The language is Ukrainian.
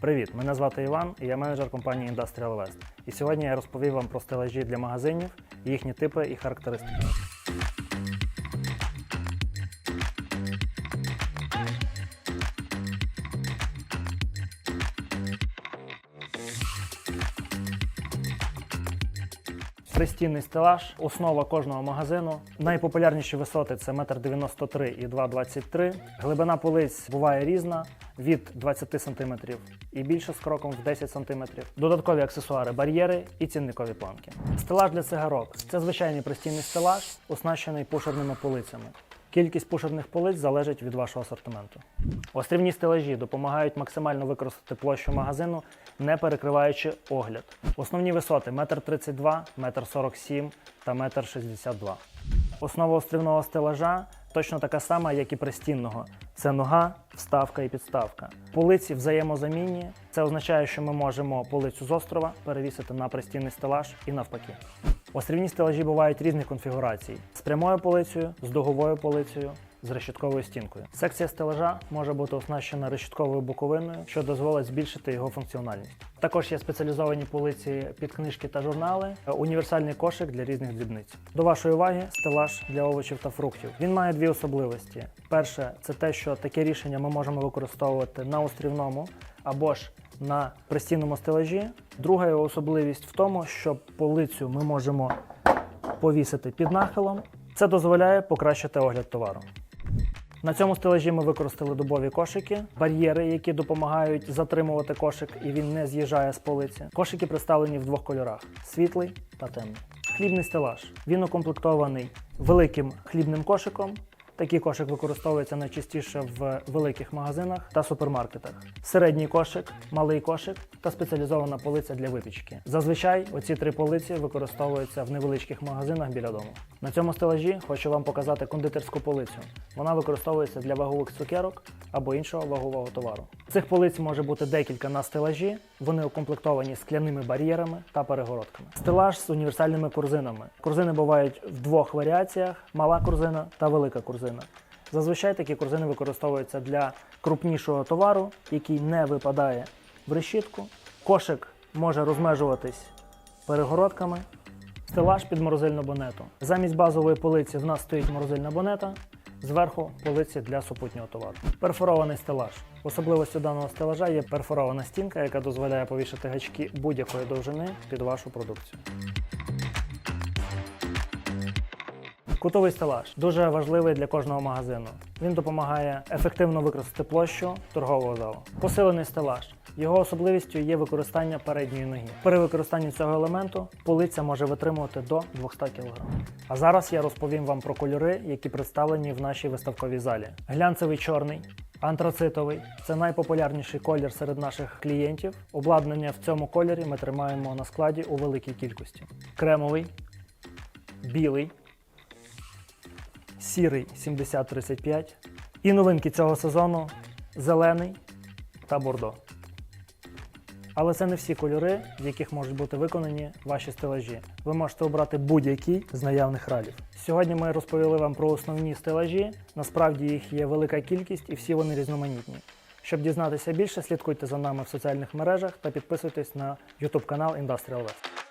Привіт, мене звати Іван і я менеджер компанії Industrial West. І сьогодні я розповів вам про стелажі для магазинів, їхні типи і характеристики. Пристінний стелаж, основа кожного магазину. Найпопулярніші висоти це 1,93 м і 2,23 м. Глибина полиць буває різна від 20 см і більше з кроком в 10 см. Додаткові аксесуари, бар'єри і цінникові планки. Стелаж для цигарок це звичайний пристійний стелаж, оснащений пушерними полицями. Кількість пушерних полиць залежить від вашого асортименту. Острівні стелажі допомагають максимально використати площу магазину, не перекриваючи огляд. Основні висоти 1,32 м, 1,47 м та 1,62 м. Основа острівного стелажа точно така сама, як і пристінного. Це нога, вставка і підставка. Полиці взаємозамінні. Це означає, що ми можемо полицю з острова перевісити на пристінний стелаж і навпаки. Острівні стелажі бувають різних конфігурацій: з прямою полицею, з дуговою полицею, з решітковою стінкою. Секція стелажа може бути оснащена решітковою боковиною, що дозволить збільшити його функціональність. Також є спеціалізовані полиці під книжки та журнали, універсальний кошик для різних дрібниць. До вашої уваги стелаж для овочів та фруктів. Він має дві особливості: перше, це те, що таке рішення ми можемо використовувати на острівному або ж на пристінному стелажі. Друга його особливість в тому, що полицю ми можемо повісити під нахилом. Це дозволяє покращити огляд товару. На цьому стелажі ми використали дубові кошики, бар'єри, які допомагають затримувати кошик, і він не з'їжджає з полиці. Кошики представлені в двох кольорах: світлий та темний. Хлібний стелаж. Він укомплектований великим хлібним кошиком. Такий кошик використовується найчастіше в великих магазинах та супермаркетах. Середній кошик, малий кошик та спеціалізована полиця для випічки. Зазвичай оці три полиці використовуються в невеличких магазинах біля дому. На цьому стелажі хочу вам показати кондитерську полицю. Вона використовується для вагових цукерок або іншого вагового товару. Цих полиць може бути декілька на стелажі. Вони укомплектовані скляними бар'єрами та перегородками. Стелаж з універсальними корзинами. Корзини бувають в двох варіаціях: мала корзина та велика корзина. Зазвичай такі корзини використовуються для крупнішого товару, який не випадає в решітку. Кошик може розмежуватись перегородками. Стелаж під морозильну бонету. Замість базової полиці в нас стоїть морозильна бонета. Зверху полиці для супутнього товару. Перфорований стелаж. Особливостю даного стелажа є перфорована стінка, яка дозволяє повішати гачки будь-якої довжини під вашу продукцію. Кутовий стелаж дуже важливий для кожного магазину. Він допомагає ефективно використати площу торгового залу. Посилений стелаж. Його особливістю є використання передньої ноги. При використанні цього елементу полиця може витримувати до 200 кг. А зараз я розповім вам про кольори, які представлені в нашій виставковій залі. Глянцевий чорний, антрацитовий це найпопулярніший колір серед наших клієнтів. Обладнання в цьому кольорі ми тримаємо на складі у великій кількості. Кремовий, білий, сірий 7035 і новинки цього сезону зелений та бордо. Але це не всі кольори, в яких можуть бути виконані ваші стелажі. Ви можете обрати будь-який з наявних ралів. Сьогодні ми розповіли вам про основні стелажі. Насправді їх є велика кількість і всі вони різноманітні. Щоб дізнатися більше, слідкуйте за нами в соціальних мережах та підписуйтесь на YouTube канал Industrial West.